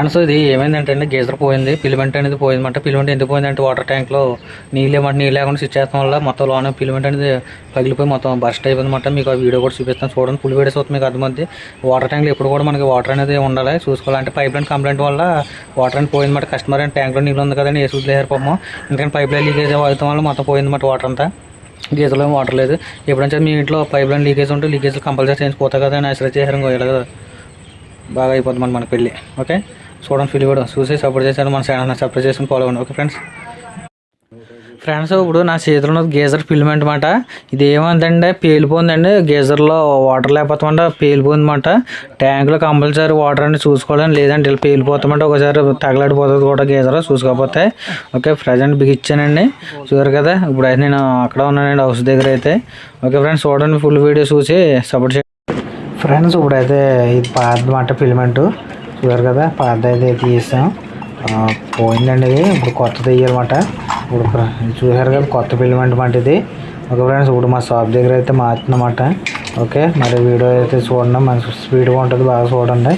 Friends ఇది ఏమైందంటే అండి గీజర్ పోయింది పిలిమెంట్ అనేది పోయిందన్నమాట పిలిమెంట్ ఎందుకు పోయిందంటే వాటర్ ట్యాంక్లో నీళ్ళు ఏమంటే నీళ్ళు లేకుండా స్విచ్ చేస్తాం వల్ల మొత్తం లోన పిలిమెంట్ అనేది పగిలిపోయి మొత్తం బస్ట్ అయిపోయిందన్నమాట. మీకు ఆ వీడియో కూడా చూపిస్తాను చూడండి ఫుల్ వీడియోస్ అవుతుంది మీకు అర్థమైంది వాటర్ ట్యాంక్లో ఎప్పుడు కూడా మనకి వాటర్ అనేది ఉండాలి చూసుకోవాలంటే పైప్ లైన్ కంప్లైంట్ వల్ల వాటర్ అనేది పోయిందన్నమాట. కస్టమర్ అండ్ ట్యాంక్లో నీళ్ళు ఉంది కదండి ఏ వదిలేరు పాపం. ఎందుకంటే పైప్ లైన్ లీకేజ్ అవుతాం వల్ల మొత్తం పోయిందన్నమాట వాటర్ అంతా. గీజర్లో ఏం వాటర్ లేదు. ఎప్పుడైనా మీ ఇంట్లో పైప్ లైన్ లీకేజ్ ఉంటే లీకేజ్ కంపల్సరీ చేయించిపోతాయి కదా అని అసలు చేశారు ఇంకో ఇలా బాగా అయిపోతుంది మనకి పెళ్ళి ఓకే? చూడండి ఫీల్ కూడా చూసి సపోర్ట్ చేశాను. మన ఛానల్ సపోర్ట్ చేసుకుని ఫాలో అవ్వండి. ఓకే ఫ్రెండ్స్ ఫ్రెండ్స్ ఇప్పుడు నా చేతిలో ఉన్నది గేజర్ ఫిల్మెంట్ అనమాట ఇది ఏమందంటే పేలిపోయిందండి. గేజర్లో వాటర్ లేకపోతామంట పేలిపోయిందన్నమాట. ట్యాంకులో కంపల్సరీ వాటర్ అనేది చూసుకోవాలని లేదంటే ఇలా పేలిపోతామంటే ఒకసారి తగలడిపోతుంది కూడా గేజర్ చూసుకోకపోతే. ఓకే ప్రజెంట్ బిగిచ్చానండి చూసారు కదా? ఇప్పుడు అయితే నేను అక్కడ ఉన్నానండి హౌస్ దగ్గర అయితే. ఓకే ఫ్రెండ్స్ చూడండి ఫుల్ వీడియో చూసి సపోర్ట్ చేయండి. ఫ్రెండ్స్ ఇప్పుడైతే ఇది పాతమాట ఫిల్మెంటు చూసారు కదా? పాత అయితే తీసాం పోయిందండి ఇది. ఇప్పుడు కొత్తది వేయాలన్నమాట ఇప్పుడు చూసారు కదా కొత్త ఫిల్మెంట్ మాట ఇది. ఓకే ఫ్రెండ్స్ ఇప్పుడు మా షాప్ దగ్గర అయితే మార్చిందన్నమాట ఓకే మరి వీడియో అయితే చూడండి. మంచి స్పీడ్గా ఉంటుంది బాగా చూడండి.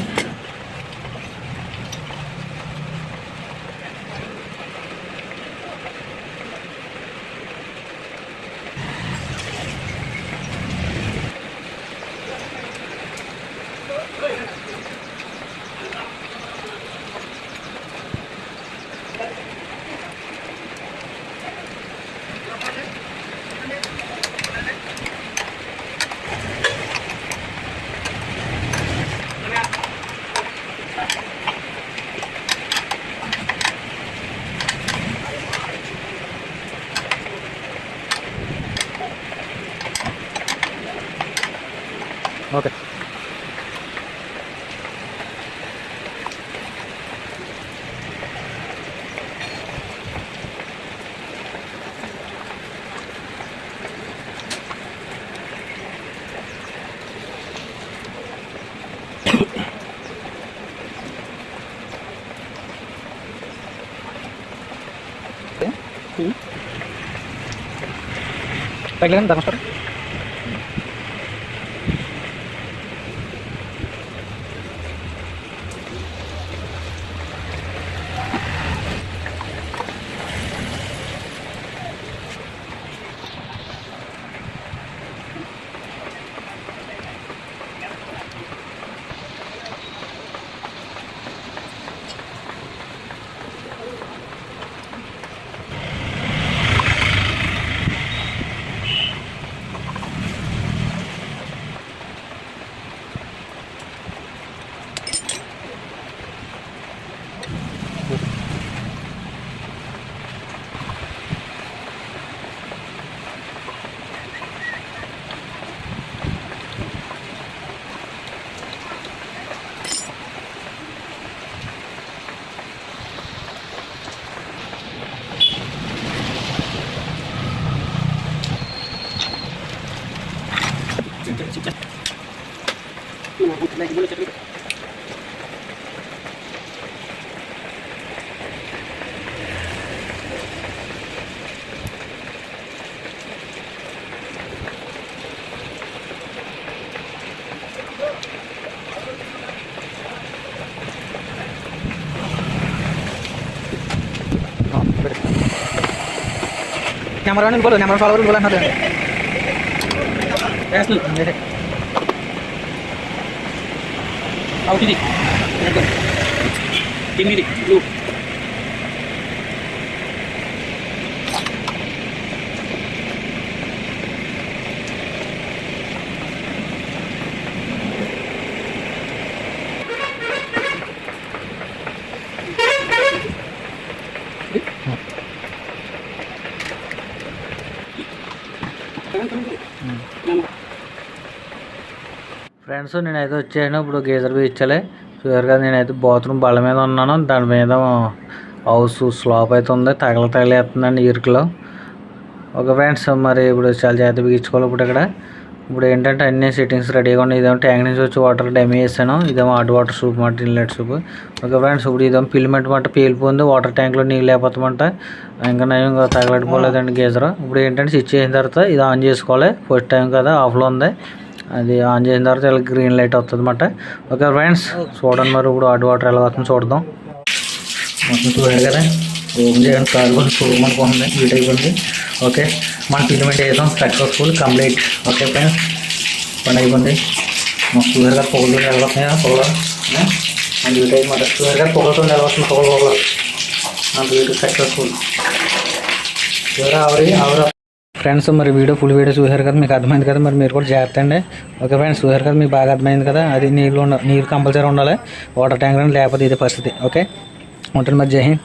Oke. Okay. Hmm. Pegang tak Pak. Camera follow follow follow follow follow follow follow เอาที่นี่เดี๋ยวจิ้งที่นี่ลูกเออเอ๊ะเอ๊ะ friends నేనైతే వచ్చాను. ఇప్పుడు గీజర్ ఇచ్చలే చూసారుగా నేనైతే బాత్రూమ్ బల్ల మీద ఉన్నాను. దాని మీద హౌస్ స్లాప్ అయితే ఉంది. తగల తగలేస్తుందండి ఇరుకులో. ఓకే ఫ్రెండ్స్ మరి ఇప్పుడు చాలా జాగ్రత్త బిగించుకోవాలి ఇప్పుడు ఇక్కడ. ఇప్పుడు ఏంటంటే అన్ని సెట్టింగ్స్ రెడీగా ఉన్నాయి. ఇదేమో ట్యాంక్ నుంచి వచ్చి వాటర్ డెమీ వేసాను ఇదేమో హాట్ వాటర్ సూప్ మాట ఇన్లెట్ సూప్ ఓకే ఫ్రెండ్స్ ఇప్పుడు ఇదేమో పిల్లిమెంట్ మాట పేలిపోయింది. వాటర్ ట్యాంక్లో నీళ్ళు లేకపోతామంట. ఇంకా నేను ఇంకా తగలడిపోలేదండి గీజర్. ఇప్పుడు ఏంటంటే స్విచ్ చేసిన తర్వాత ఇది ఆన్ చేసుకోవాలి. ఫస్ట్ టైం కదా ఆఫ్లో ఉంది. అది ఆన్ చేసిన తర్వాత ఇలా గ్రీన్ లైట్ వస్తుంది అనమాట ఓకే ఫ్రెండ్స్ చూడండి మరి ఇప్పుడు హాట్ వాటర్ ఎలా వస్తుంది చూడదాం మొత్తం చూడాలి కదా ఓపెన్ చేయండి కారు కొంచెం చూడమనుకుంటుంది హీట్ అయిపోయింది ఓకే మన ఫిల్మెంట్ చేద్దాం సక్సెస్ఫుల్ కంప్లీట్ ఓకే ఫ్రెండ్స్ పని అయిపోయింది. మాకు చూసారు కదా పొగలు ఎలా వస్తున్నాయా పొగలు? మన హీట్ అయిపోయింది చూసారు గారు పొగలతో ఎలా వస్తుంది పొగలు పొగలు. మన హీట్ సక్సెస్ఫుల్ ఎవరు ఆవిరి? ఆవిరి. ఫ్రెండ్స్ మరి వీడియో ఫుల్ వీడియో చూశారు కదా మీకు అర్థమైంది కదా మరి మీరు కూడా జాగ్రత్త అండి. ఓకే ఫ్రెండ్స్ చూశారు కదా మీకు బాగా అర్థమైంది కదా అది నీళ్ళు ఉండ నీళ్ళు కంపల్సరీ ఉండాలి వాటర్ ట్యాంక్ లేకపోతే ఇదే పరిస్థితి ఓకే? ఉంటుంది మరి జై హింద్.